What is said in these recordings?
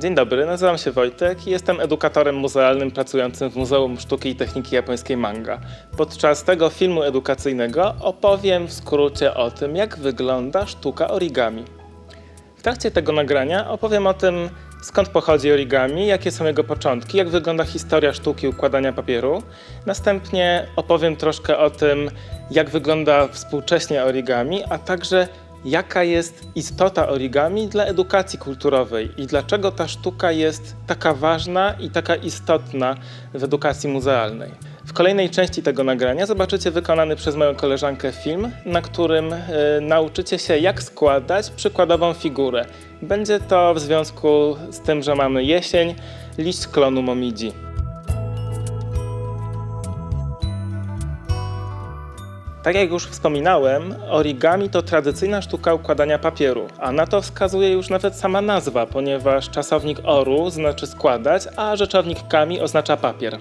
Dzień dobry, nazywam się Wojtek i jestem edukatorem muzealnym pracującym w Muzeum Sztuki i Techniki Japońskiej Manga. Podczas tego filmu edukacyjnego opowiem w skrócie o tym, jak wygląda sztuka origami. W trakcie tego nagrania opowiem o tym, skąd pochodzi origami, jakie są jego początki, jak wygląda historia sztuki układania papieru. Następnie opowiem troszkę o tym, jak wygląda współcześnie origami, a także jaka jest istota origami dla edukacji kulturowej i dlaczego ta sztuka jest taka ważna i taka istotna w edukacji muzealnej. W kolejnej części tego nagrania zobaczycie wykonany przez moją koleżankę film, na którym e, nauczycie się, jak składać przykładową figurę. Będzie to w związku z tym, że mamy jesień, liść klonu momidzi. Tak jak już wspominałem, origami to tradycyjna sztuka układania papieru, a na to wskazuje już nawet sama nazwa, ponieważ czasownik oru znaczy składać, a rzeczownik kami oznacza papier.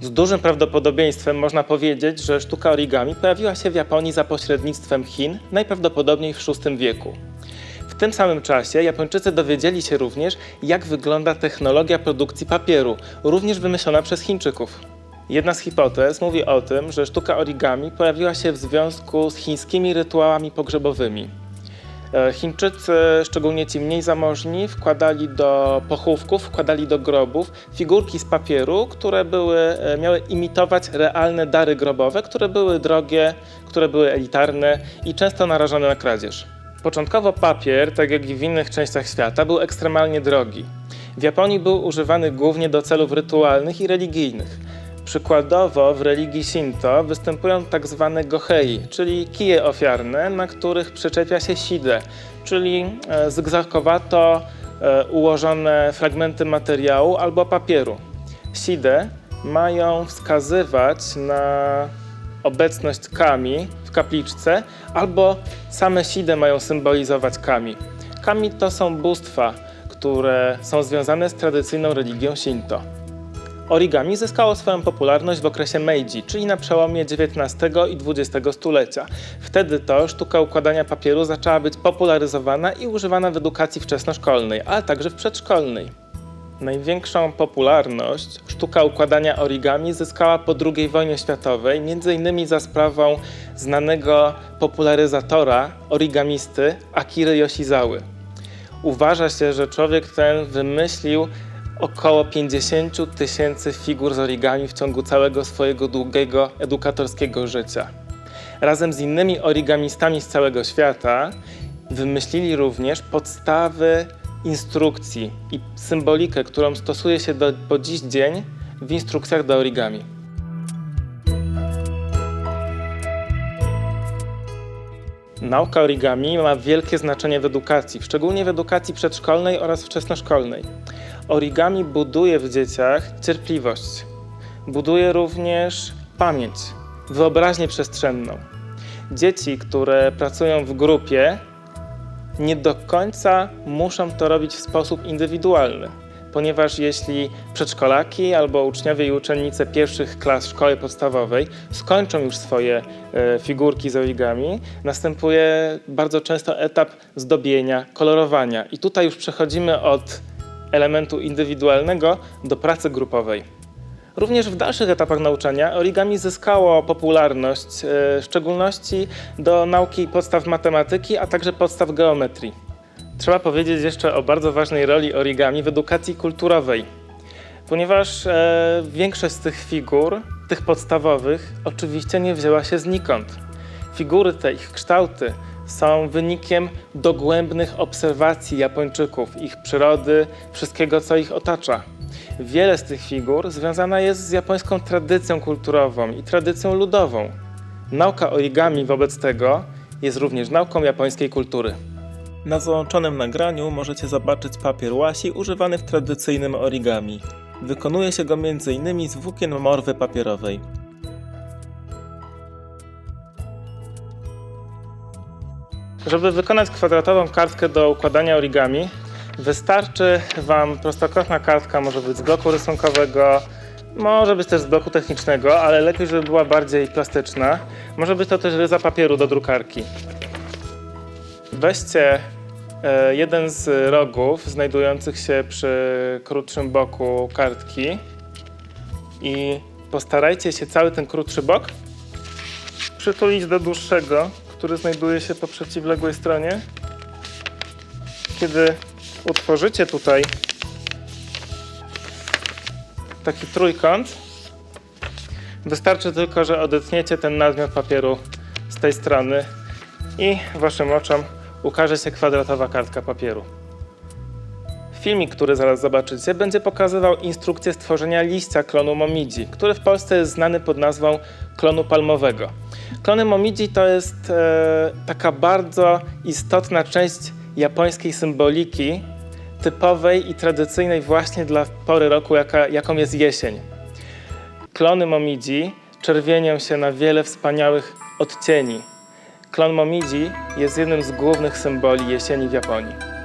Z dużym prawdopodobieństwem można powiedzieć, że sztuka origami pojawiła się w Japonii za pośrednictwem Chin, najprawdopodobniej w VI wieku. W tym samym czasie Japończycy dowiedzieli się również, jak wygląda technologia produkcji papieru, również wymyślona przez Chińczyków. Jedna z hipotez mówi o tym, że sztuka origami pojawiła się w związku z chińskimi rytuałami pogrzebowymi. E, Chińczycy, szczególnie ci mniej zamożni, wkładali do pochówków, wkładali do grobów figurki z papieru, które były, e, miały imitować realne dary grobowe, które były drogie, które były elitarne i często narażone na kradzież. Początkowo papier, tak jak i w innych częściach świata, był ekstremalnie drogi. W Japonii był używany głównie do celów rytualnych i religijnych. Przykładowo w religii Shinto występują tak zwane gohei, czyli kije ofiarne, na których przyczepia się sidę, czyli e, zygzakowato e, ułożone fragmenty materiału albo papieru. Sidę mają wskazywać na obecność kami w kapliczce, albo same sidę mają symbolizować kami. Kami to są bóstwa, które są związane z tradycyjną religią Shinto. Origami zyskało swoją popularność w okresie Meiji, czyli na przełomie XIX i XX stulecia. Wtedy to sztuka układania papieru zaczęła być popularyzowana i używana w edukacji wczesnoszkolnej, ale także w przedszkolnej. Największą popularność sztuka układania origami zyskała po II wojnie światowej, m.in. za sprawą znanego popularyzatora origamisty Akiry Yoshizały. Uważa się, że człowiek ten wymyślił około 50 tysięcy figur z origami w ciągu całego swojego długiego edukatorskiego życia. Razem z innymi origamistami z całego świata wymyślili również podstawy instrukcji i symbolikę, którą stosuje się do, po dziś dzień w instrukcjach do origami. Nauka origami ma wielkie znaczenie w edukacji, szczególnie w edukacji przedszkolnej oraz wczesnoszkolnej. Origami buduje w dzieciach cierpliwość, buduje również pamięć, wyobraźnię przestrzenną. Dzieci, które pracują w grupie, nie do końca muszą to robić w sposób indywidualny, ponieważ jeśli przedszkolaki albo uczniowie i uczennice pierwszych klas szkoły podstawowej skończą już swoje e, figurki z origami, następuje bardzo często etap zdobienia, kolorowania. I tutaj już przechodzimy od elementu indywidualnego do pracy grupowej. Również w dalszych etapach nauczania origami zyskało popularność, e, w szczególności do nauki podstaw matematyki, a także podstaw geometrii. Trzeba powiedzieć jeszcze o bardzo ważnej roli origami w edukacji kulturowej, ponieważ e, większość z tych figur, tych podstawowych, oczywiście nie wzięła się znikąd. Figury te, ich kształty są wynikiem dogłębnych obserwacji Japończyków, ich przyrody, wszystkiego, co ich otacza. Wiele z tych figur związana jest z japońską tradycją kulturową i tradycją ludową. Nauka origami wobec tego jest również nauką japońskiej kultury. Na załączonym nagraniu możecie zobaczyć papier łasi używany w tradycyjnym origami. Wykonuje się go m.in. z włókien morwy papierowej. Żeby wykonać kwadratową kartkę do układania origami, wystarczy Wam prostokątna kartka, może być z bloku rysunkowego, może być też z bloku technicznego, ale lepiej, żeby była bardziej plastyczna. Może być to też ryza papieru do drukarki. Weźcie e, jeden z rogów znajdujących się przy krótszym boku kartki i postarajcie się cały ten krótszy bok przytulić do dłuższego, który znajduje się po przeciwległej stronie. Kiedy utworzycie tutaj taki trójkąt, wystarczy tylko, że odetniecie ten nadmiot papieru z tej strony i waszym oczom ukaże się kwadratowa kartka papieru. Filmik, który zaraz zobaczycie, będzie pokazywał instrukcję stworzenia liścia klonu Momidzi, który w Polsce jest znany pod nazwą klonu palmowego. Klony Momidzi to jest e, taka bardzo istotna część japońskiej symboliki, typowej i tradycyjnej właśnie dla pory roku, jaka, jaką jest jesień. Klony Momidzi czerwienią się na wiele wspaniałych odcieni. Klon Momidzi jest jednym z głównych symboli jesieni w Japonii.